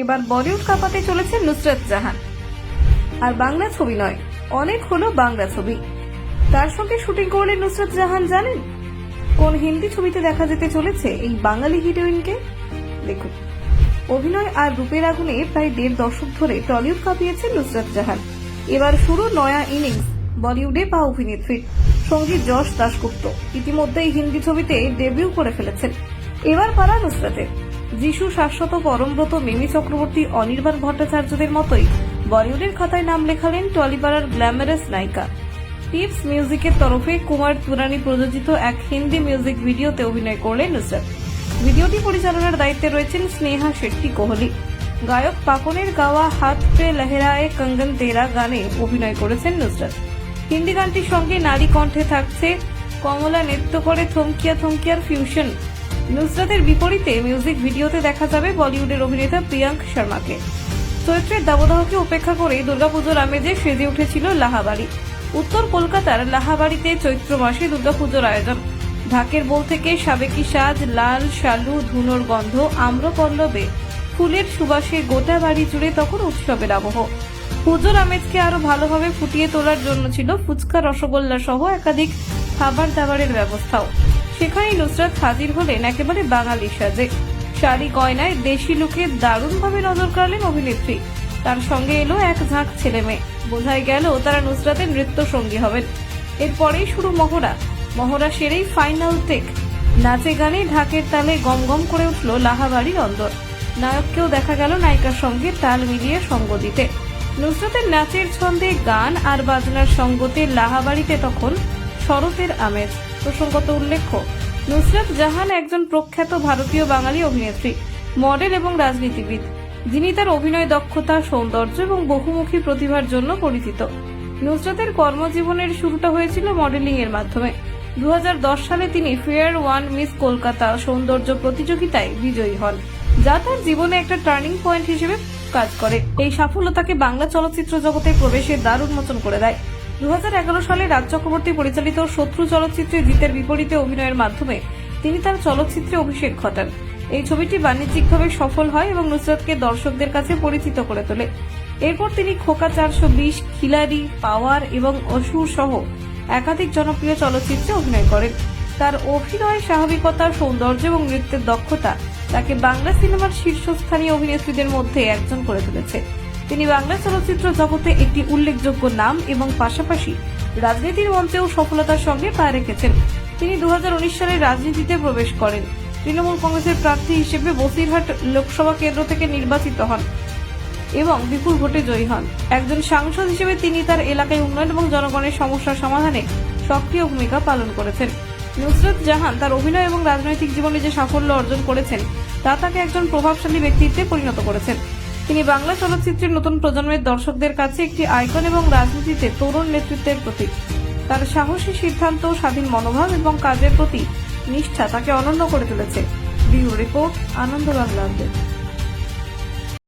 এবার বলিউড কাঁপাতে চলেছে নুসরাত জাহান। আর বাংলা ছবি নয়, অনেক হলো বাংলা ছবি। তার সঙ্গে শুটিং করলেন নুসরাত জাহান জানেন? কোন হিন্দি ছবিতে দেখা যেতে চলেছে এই বাঙালি হিরোইনকে? দেখুন। অভিনয় আর রূপের আগুনে প্রায় দেড় দশক ধরে টলিউড কাঁপিয়েছেন নুসরাত জাহান। এবার শুরু নয়া ইনিংস, বলিউডে বা অভিনেত্রীর সংগীত যশ দাশগুপ্ত। ইতিমধ্যেই হিন্দি ছবিতে ডেবিউ করে ফেলেছেন। এবার পারা নুসরাতের। যিশু শাশ্বত পরমব্রত মিমি চক্রবর্তী, অনির্বাণ ভট্টাচার্যদের মতোই বলিউডের খাতায় নাম লেখালেন টলিপাড়ার গ্ল্যামারাস নায়িকা। টিপস মিউজিকের তরফে কুমার তুরানি প্রযোজিত এক হিন্দি মিউজিক ভিডিওতে অভিনয় করলেন নুসরাত। ভিডিওটি পরিচালনার দায়িত্বে রয়েছেন স্নেহা শেট্টি কোহলি। গায়ক পাকনের গাওয়া হাত পে লেহরায়ে কঙ্গন তেরা গানে অভিনয় করেছেন নুসরাত। হিন্দি গানটির সঙ্গে নারী কণ্ঠে থাকছে কমলা নৃত্য করে থমকিয়া থমকিয়ার ফিউশন নুসরাতের বিপরীতে মিউজিক ভিডিওতে দেখা যাবে বলিউডের অভিনেতা প্রিয়াঙ্ক শর্মাকে। চৈত্রের দাবদাহকে উপেক্ষা করে দুর্গাপুজোর আমেজে সেজে উঠেছিল লাহাবাড়ি। উত্তর কলকাতার লাহাবাড়িতে চৈত্র মাসে দুর্গাপুজোর আয়োজন। ঢাকের বোল থেকে সাবেকি সাজ, লাল, শালু, ধুনোর গন্ধ, আম্রপল্লবে ফুলের সুবাসে গোটা বাড়ি জুড়ে তখন উৎসবের আবহ। পুজোর আমেজকে আরও ভালোভাবে ফুটিয়ে তোলার জন্য ছিল ফুচকা, রসগোল্লা সহ একাধিক খাবার দাবারের ব্যবস্থাও। সেখানেই নুসরাত হাজির হলেন একেবারে বাঙালি সাজে। শাড়ি গয়নায় দেশি লুকে দারুণভাবে নজর কাড়লেন অভিনেত্রী। তার সঙ্গে এলো এক ঝাঁক ছেলে মেয়ে। বোঝাই গেল তারা নুসরাতের নৃত্য সঙ্গী হবেন এরপরেই শুরু মহড়া। মহড়া সেরেই ফাইনাল টেক। নাচে গানে ঢাকের তালে গম গম করে উঠল লাহাবাড়ির অন্দর নায়ককেও দেখা গেল নায়িকার সঙ্গে তাল মিলিয়ে সঙ্গ দিতে। নুসরাতের নাচের ছন্দে গান আর বাজনার সঙ্গতে লাহাবাড়িতে তখন শরতের আমেজ। প্রসঙ্গত উল্লেখ্য, নুসরাত জাহান একজন প্রখ্যাত ভারতীয় বাঙালি অভিনেত্রী, মডেল এবং রাজনীতিবিদ। যিনি তার অভিনয় দক্ষতা, সৌন্দর্য এবং বহুমুখী প্রতিভার জন্য পরিচিত। নুসরাতের কর্মজীবনের শুরুটা হয়েছিল মডেলিং এর মাধ্যমে। দু হাজার দশ সালে তিনি ফেয়ার ওয়ান মিস কলকাতা সৌন্দর্য প্রতিযোগিতায় বিজয়ী হন, যা তার জীবনে একটা টার্নিং পয়েন্ট হিসেবে কাজ করে। এই সাফল্য তাকে বাংলা চলচ্চিত্র জগতে প্রবেশের দ্বার উন্মোচন করে দেয়। দু হাজার এগারো সালে রাজ চক্রবর্তী পরিচালিত শত্রু চলচ্চিত্রে জিতের বিপরীতে অভিনয়ের মাধ্যমে তিনি তার চলচ্চিত্রে অভিষেক ঘটান। এই ছবিটি বাণিজ্যিকভাবে সফল হয় এবং নুসরাতকে দর্শকদের কাছে পরিচিত করে তোলে। এরপর তিনি খোকা চারশো বিশ, খিলাড়ি, পাওয়ার এবং অসুর সহ একাধিক জনপ্রিয় চলচ্চিত্রে অভিনয় করেন। তার অভিনয় স্বাভাবিকতা, সৌন্দর্য এবং নৃত্যের দক্ষতা তাকে বাংলা সিনেমার শীর্ষস্থানীয় অভিনেত্রীদের মধ্যে একজন করে তুলেছে। তিনি বাংলা চলচ্চিত্র জগতে একটি উল্লেখযোগ্য নাম এবং পাশাপাশি রাজনীতির মঞ্চেও সফলতার সঙ্গে পা রেখেছেন। তিনি দু হাজার উনিশ সালে রাজনীতিতে প্রবেশ করেন। তৃণমূল কংগ্রেসের প্রার্থী হিসেবে বসিরহাট লোকসভা কেন্দ্র থেকে নির্বাচিত হন এবং বিপুল ভোটে জয়ী হন। একজন সাংসদ হিসেবে তিনি তার এলাকায় উন্নয়ন এবং জনগণের সমস্যার সমাধানে সক্রিয় ভূমিকা পালন করেছেন। নুসরত জাহান তার অভিনয় এবং রাজনৈতিক জীবনে যে সাফল্য অর্জন করেছেন, তা তাকে একজন প্রভাবশালী ব্যক্তিত্বে পরিণত করেছেন। তিনি বাংলা চলচ্চিত্রের নতুন প্রজন্মের দর্শকদের কাছে একটি আইকন এবং রাজনীতিতে তরুণ নেতৃত্বের প্রতীক। তার সাহসী সিদ্ধান্ত, স্বাধীন মনোভাব এবং কাজের প্রতি নিষ্ঠা তাকে অনন্য করে তুলেছে। ব্যুরো রিপোর্ট, আনন্দ বাংলা